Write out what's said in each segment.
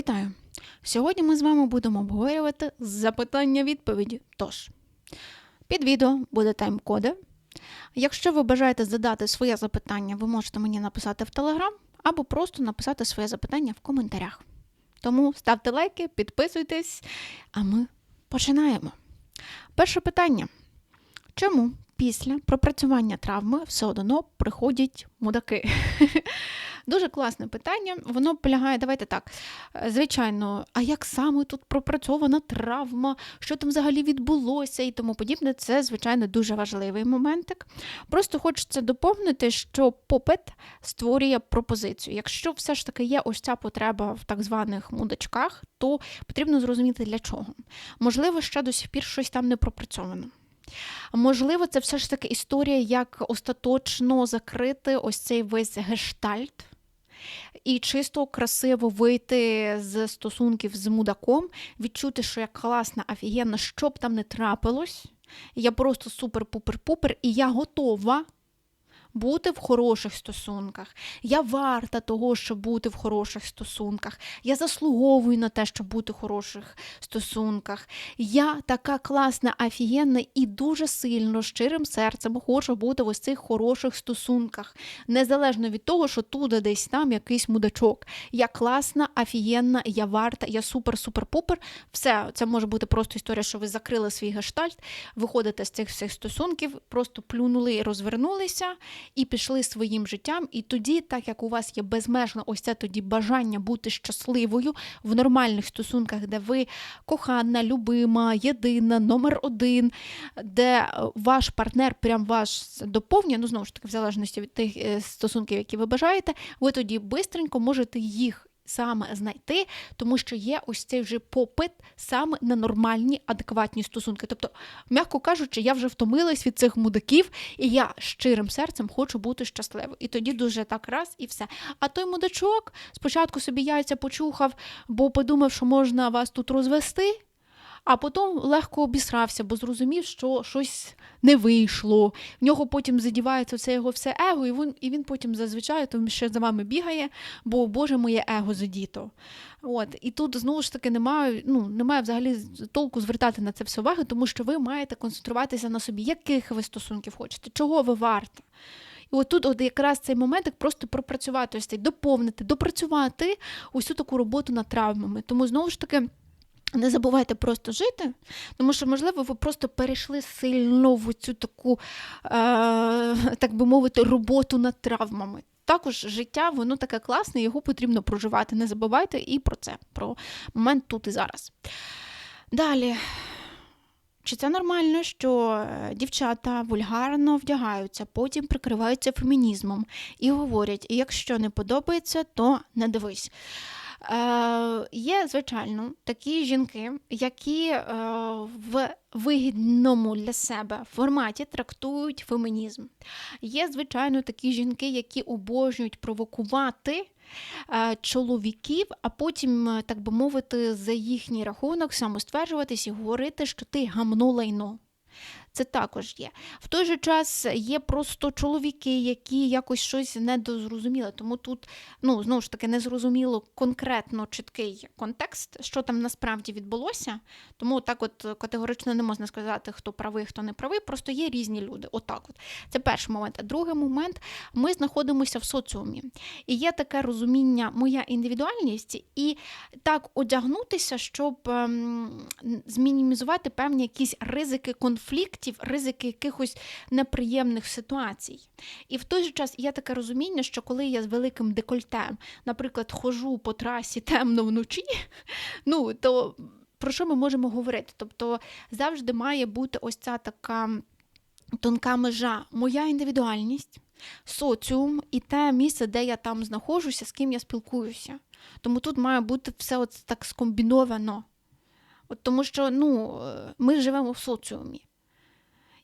Вітаю! Сьогодні ми з вами будемо обговорювати запитання-відповіді. Тож, під відео буде тайм-коди. Якщо ви бажаєте задати своє запитання, ви можете мені написати в Телеграм або просто написати своє запитання в коментарях. Тому ставте лайки, підписуйтесь, а ми починаємо. Перше питання: чому після пропрацювання травми все одно приходять мудаки? Дуже класне питання. Воно полягає, давайте так. е, Звичайно, а як саме тут пропрацьована травма, що там взагалі відбулося і тому подібне, це, звичайно, дуже важливий моментик. Просто хочеться доповнити, що попит створює пропозицію. Якщо все ж таки є ось ця потреба в так званих мудачках, то потрібно зрозуміти для чого. Можливо, ще до сих пір щось там не пропрацьовано. Можливо, це все ж таки історія, як остаточно закрити ось цей весь гештальт. І чисто красиво вийти з стосунків з мудаком, відчути, що я класна, офігенна, що б там не трапилось. Я просто супер-пупер-пупер, і я готова бути в хороших стосунках. Я варта того, щоб бути в хороших стосунках. Я заслуговую на те, щоб бути в хороших стосунках. Я така класна, офігенна і дуже сильно, щирим серцем хочу бути в ось цих хороших стосунках. Незалежно від того, що туди десь там якийсь мудачок. Я класна, офігенна, я варта, я супер-супер-пупер. Все, це може бути просто історія, що ви закрили свій гештальт, виходите з цих всіх стосунків, просто плюнули і розвернулися і пішли своїм життям. І тоді, так як у вас є безмежно ось це тоді бажання бути щасливою в нормальних стосунках, де ви кохана, любима, єдина, номер один, де е, ваш партнер прям вас доповнює, ну знову ж таки, в залежності від тих е, стосунків, які ви бажаєте, ви тоді бистренько можете їх. Саме знайти, тому що є ось цей вже попит саме на нормальні, адекватні стосунки. Тобто, м'яко кажучи, я вже втомилась від цих мудаків, і я щирим серцем хочу бути щасливою. І тоді дуже так раз і все. А той мудачок спочатку собі яйця почухав, бо подумав, що можна вас тут розвести. А потім легко обісрався, бо зрозумів, що щось не вийшло. В нього потім задівається це його все его, і він, і він потім зазвичай тому ще за вами бігає, бо Боже моє его задіто. От. І тут знову ж таки немає, ну, немає взагалі толку звертати на це все уваги, тому що ви маєте концентруватися на собі, яких ви стосунків хочете, чого ви варте. І от тут от якраз цей момент як просто пропрацювати, ось цей доповнити, допрацювати усю таку роботу над травмами. Тому знову ж таки. Не забувайте просто жити, тому що, можливо, ви просто перейшли сильно в цю таку, е, так би мовити, роботу над травмами. Також життя, воно таке класне, його потрібно проживати. Не забувайте і про це, про момент тут і зараз. Далі. Чи це нормально, що е, дівчата вульгарно вдягаються, потім прикриваються фемінізмом і говорять: якщо не подобається, то не дивись. Е, Є, звичайно, такі жінки, які е, в вигідному для себе форматі трактують фемінізм. Є, звичайно, такі жінки, які обожнюють провокувати. е, Чоловіків, а потім, так би мовити, за їхній рахунок самостверджуватись і говорити, що ти гамно лайно. Це також є. В той же час є просто чоловіки, які якось щось недозрозуміли. Тому тут, ну, знову ж таки, незрозуміло конкретно чіткий контекст, що там насправді відбулося. Тому так от категорично не можна сказати, хто правий, хто не правий. Просто є різні люди. Отак от. Це перший момент. А другий момент ми знаходимося в соціумі. І є таке розуміння, моя індивідуальність, і так одягнутися, щоб ем, змінімізувати певні якісь ризики конфліктів, ризики якихось неприємних ситуацій. І в той же час є таке розуміння, що коли я з великим декольтем, наприклад, хожу по трасі темно вночі, ну то про що ми можемо говорити? Тобто завжди має бути ось ця така тонка межа, моя індивідуальність, соціум і те місце, де я там знаходжуся, з ким я спілкуюся. Тому тут має бути все от так скомбіновано. От Тому що ну, ми живемо в соціумі.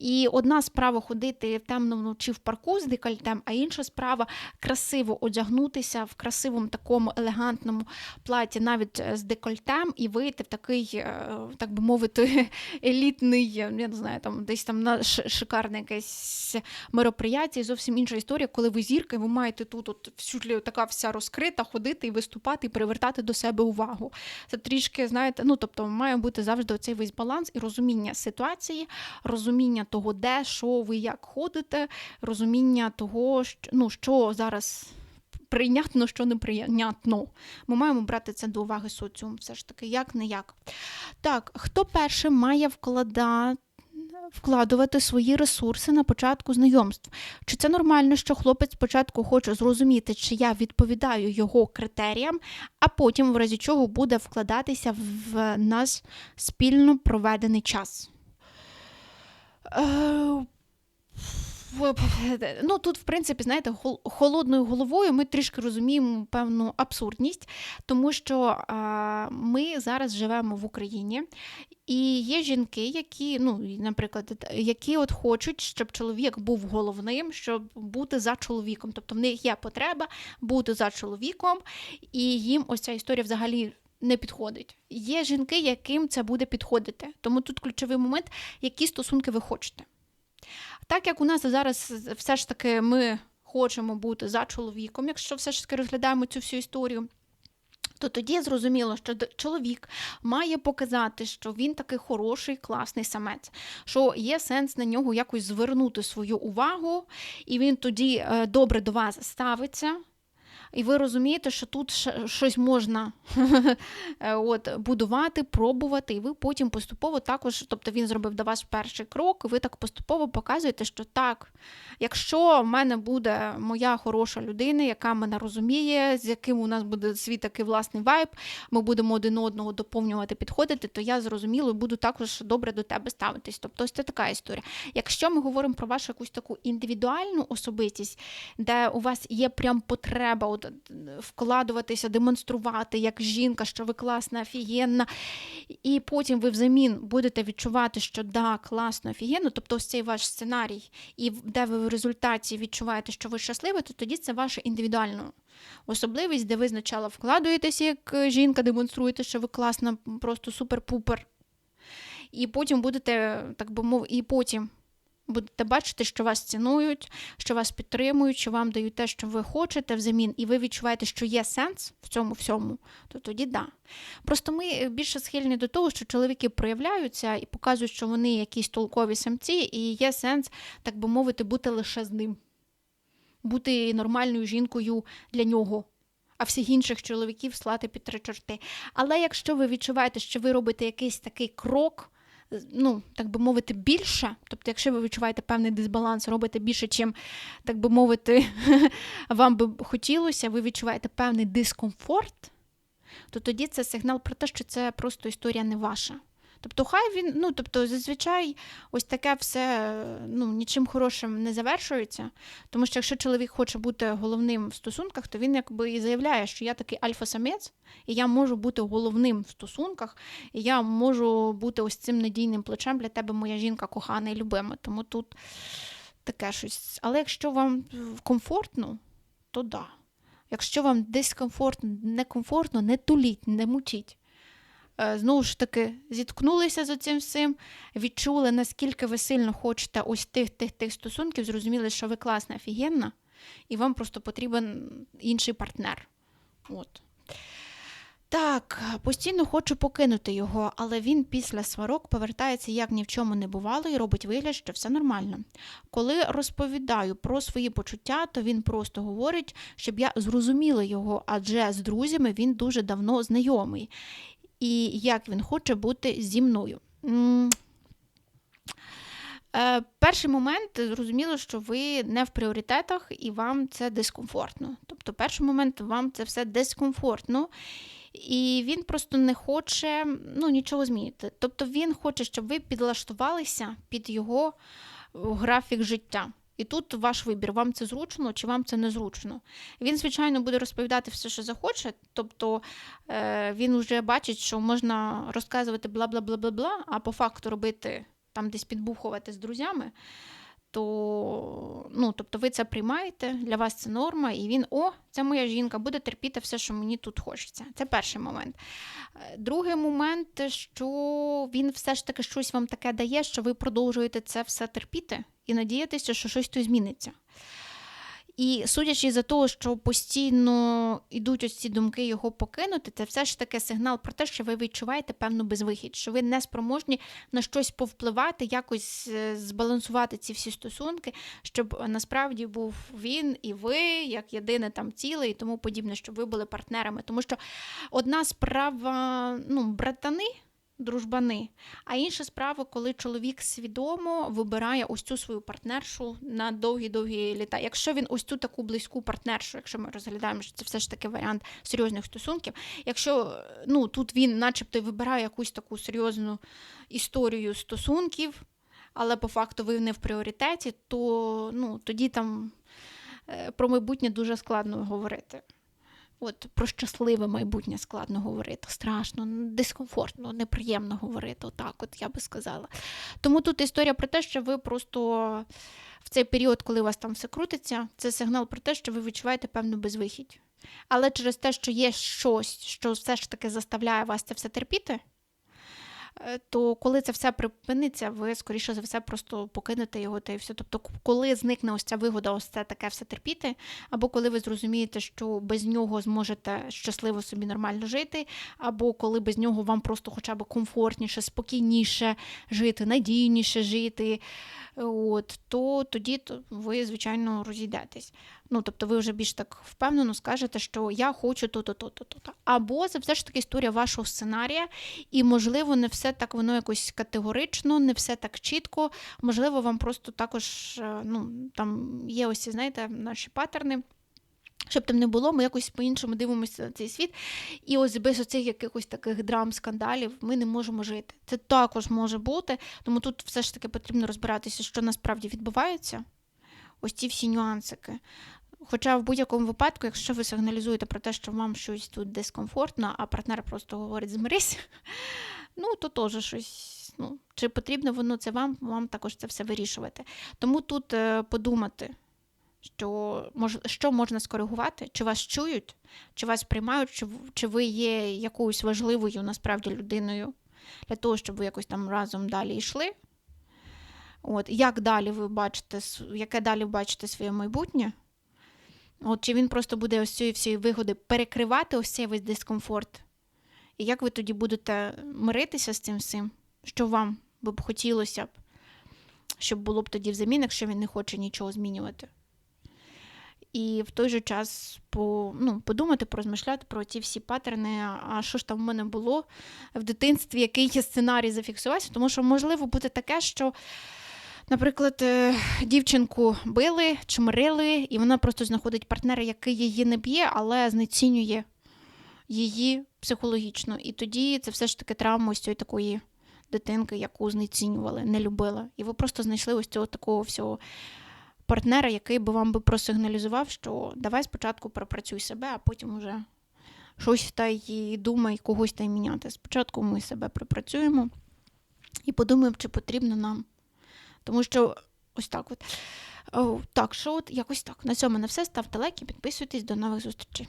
І одна справа ходити в темному чи в парку з декольтем, а інша справа красиво одягнутися в красивому такому елегантному платі, навіть е, з декольтем, і вийти в такий, е, так би мовити, елітний, я не знаю, там десь там на шикарне якесь мероприяття, і зовсім інша історія, коли ви зірка, і ви маєте тут от всюди така вся розкрита, ходити і виступати, і привертати до себе увагу. Це трішки, знаєте, ну тобто має бути завжди оцей весь баланс і розуміння ситуації, розуміння того, де, що ви як ходите, розуміння того, що, ну, що зараз. Прийнятно, що неприйнятно. Ми маємо брати це до уваги соціум, все ж таки, як не як. Так, хто першим має вкладати вкладувати свої ресурси на початку знайомств. Чи це нормально, що хлопець спочатку хоче зрозуміти, чи я відповідаю його критеріям, а потім, в разі чого, буде вкладатися в нас спільно проведений час? Е, Ну, тут, в принципі, знаєте, хол- холодною головою ми трішки розуміємо певну абсурдність, тому що а, ми зараз живемо в Україні, і є жінки, які, ну, наприклад, які от хочуть, щоб чоловік був головним, щоб бути за чоловіком. Тобто в них є потреба бути за чоловіком, і їм ось ця історія взагалі. Не підходить. Є жінки, яким це буде підходити. Тому тут ключовий момент, які стосунки ви хочете. Так як у нас зараз все ж таки ми хочемо бути за чоловіком, якщо все ж таки розглядаємо цю всю історію. То тоді зрозуміло, що чоловік має показати, що він такий хороший, класний самець, що є сенс на нього якось звернути свою увагу, і він тоді е, добре до вас ставиться. І ви розумієте, що тут щось можна е, от, будувати, пробувати, і ви потім поступово також, тобто він зробив до вас перший крок, і ви так поступово показуєте, що так, якщо в мене буде моя хороша людина, яка мене розуміє, з яким у нас буде свій такий власний вайб, ми будемо один одного доповнювати, підходити, то я зрозуміло буду також добре до тебе ставитись. Тобто, ось це така історія. Якщо ми говоримо про вашу якусь таку індивідуальну особистість, де у вас є прям потреба от, вкладуватися, демонструвати як жінка, що ви класна, офігенна, і потім ви взамін будете відчувати, що да, класно, офігенно, тобто ось цей ваш сценарій, і де ви в результаті відчуваєте, що ви щасливі, то тоді це ваша індивідуальна особливість, де ви спочатку вкладуєтеся як е, жінка, демонструєте, що ви класна, просто супер-пупер. І потім будете, так би мовити, і потім будете бачити, що вас цінують, що вас підтримують, що вам дають те, що ви хочете взамін, і ви відчуваєте, що є сенс в цьому всьому, то тоді да. Просто ми е, більше схильні до того, що чоловіки проявляються і показують, що вони якісь толкові самці, і є сенс, так би мовити, бути лише з ним, бути нормальною жінкою для нього. А всіх інших чоловіків слати під три чорти. Але якщо ви відчуваєте, що ви робите якийсь такий крок, ну, так би мовити, більше, тобто, якщо ви відчуваєте певний дисбаланс, робите більше, чим, так би мовити, вам би хотілося, ви відчуваєте певний дискомфорт, то тоді це сигнал про те, що це просто історія не ваша. Тобто, хай він, ну тобто, зазвичай ось таке все ну, нічим хорошим не завершується. Тому що якщо чоловік хоче бути головним в стосунках, то він якби і заявляє, що я такий альфа-самець, і я можу бути головним в стосунках, і я можу бути ось цим надійним плечем для тебе, моя жінка кохана і любима. Тому тут таке щось. Але якщо вам комфортно, то да. Якщо вам десь комфортно, некомфортно, не туліть, не мучіть. Е, Знову ж таки, зіткнулися з цим всім, відчули, наскільки ви сильно хочете ось тих тих тих стосунків, зрозуміли, що ви класна, офігенна, і вам просто потрібен інший партнер. От. Так, постійно хочу покинути його, але він після сварок повертається як ні в чому не бувало і робить вигляд, що все нормально. Коли розповідаю про свої почуття, то він просто говорить, щоб я зрозуміла його, адже з друзями він дуже давно знайомий. І як він хоче бути зі мною. Е, перший момент зрозуміло, що ви не в пріоритетах і вам це дискомфортно. Тобто, перший момент вам це все дискомфортно, і він просто не хоче ну, нічого змінити. Тобто він хоче, щоб ви підлаштувалися під його е, графік життя. І тут ваш вибір, вам це зручно чи вам це незручно. Він, звичайно, буде розповідати все, що захоче, тобто е, він вже бачить, що можна розказувати бла бла бла бла бла, а по факту робити там десь підбухувати з друзями, то ну, тобто ви це приймаєте, для вас це норма, і він, о, це моя жінка, буде терпіти все, що мені тут хочеться. Це перший момент. Е, Другий момент, що він все ж таки щось вам таке дає, що ви продовжуєте це все терпіти і надіятися, що щось тут зміниться. І судячи за того, що постійно йдуть ось ці думки його покинути, це все ж таки сигнал про те, що ви відчуваєте певну безвихідь, що ви не спроможні на щось повпливати, якось е, збалансувати ці всі стосунки, щоб насправді був він і ви, як єдине там ціле і тому подібне, щоб ви були партнерами. Тому що одна справа, ну, братани. Дружбани, а інша справа, коли чоловік свідомо вибирає ось цю свою партнершу на довгі-довгі літа. Якщо він ось цю таку близьку партнершу, якщо ми розглядаємо, що це все ж таки варіант серйозних стосунків, якщо ну тут він, начебто, вибирає якусь таку серйозну історію стосунків, але по факту ви не в пріоритеті, то ну тоді там е, про майбутнє дуже складно говорити. От про щасливе майбутнє складно говорити. Страшно, дискомфортно, неприємно говорити. Отак, от я би сказала. Тому тут історія про те, що ви просто в цей період, коли у вас там все крутиться, це сигнал про те, що ви відчуваєте певну безвихідь. Але через те, що є щось, що все ж таки заставляє вас це все терпіти, то коли це все припиниться, ви, скоріше за все, просто покинете його та і все. Тобто, коли зникне ось ця вигода, ось це таке все терпіти, або коли ви зрозумієте, що без нього зможете щасливо собі нормально жити, або коли без нього вам просто хоча б комфортніше, спокійніше жити, надійніше жити, от, то тоді ви, звичайно, розійдетесь. Ну, тобто ви вже більш так впевнено скажете, що я хочу то-то, то-то, то-то. Або це все ж таки історія вашого сценарія, і, можливо, не все так воно якось категорично, не все так чітко. Можливо, вам просто також е, ну, там є ось, знаєте, наші паттерни. Щоб там не було, ми якось по-іншому дивимося на цей світ. І ось без оцих якихось таких драм, скандалів ми не можемо жити. Це також може бути, тому тут все ж таки потрібно розбиратися, що насправді відбувається. Ось ці всі нюансики. Хоча в будь-якому випадку, якщо ви сигналізуєте про те, що вам щось тут дискомфортно, а партнер просто говорить змирись, ну то теж щось. Ну, чи потрібно воно це вам, вам також це все вирішувати. Тому тут е, подумати, що мож, що можна скоригувати, чи вас чують, чи вас приймають, чи, чи ви є якоюсь важливою насправді людиною для того, щоб ви якось там разом далі йшли. От, як далі ви бачите, яке далі бачите своє майбутнє? От, чи він просто буде ось цієї всієї вигоди перекривати ось цей весь дискомфорт? І як ви тоді будете миритися з цим всім? Що вам би б хотілося б, щоб було б тоді взамін, якщо він не хоче нічого змінювати? І в той же час по, ну, подумати, порозмишляти про ті всі паттерни, а що ж там в мене було в дитинстві, який є сценарій зафіксувався, тому що можливо буде таке, що. Наприклад, е, дівчинку били, чмирили, і вона просто знаходить партнера, який її не б'є, але знецінює її психологічно. І тоді це все ж таки травма ось цієї такої дитинки, яку знецінювали, не любила. І ви просто знайшли ось цього такого всього партнера, який би вам би просигналізував, що давай спочатку пропрацюй себе, а потім уже щось та й думай, когось та й міняти. Спочатку ми себе пропрацюємо і подумаємо, чи потрібно нам. Тому що ось так от. О, так, що от якось так. На цьому на все. Ставте лайки, підписуйтесь, до нових зустрічей.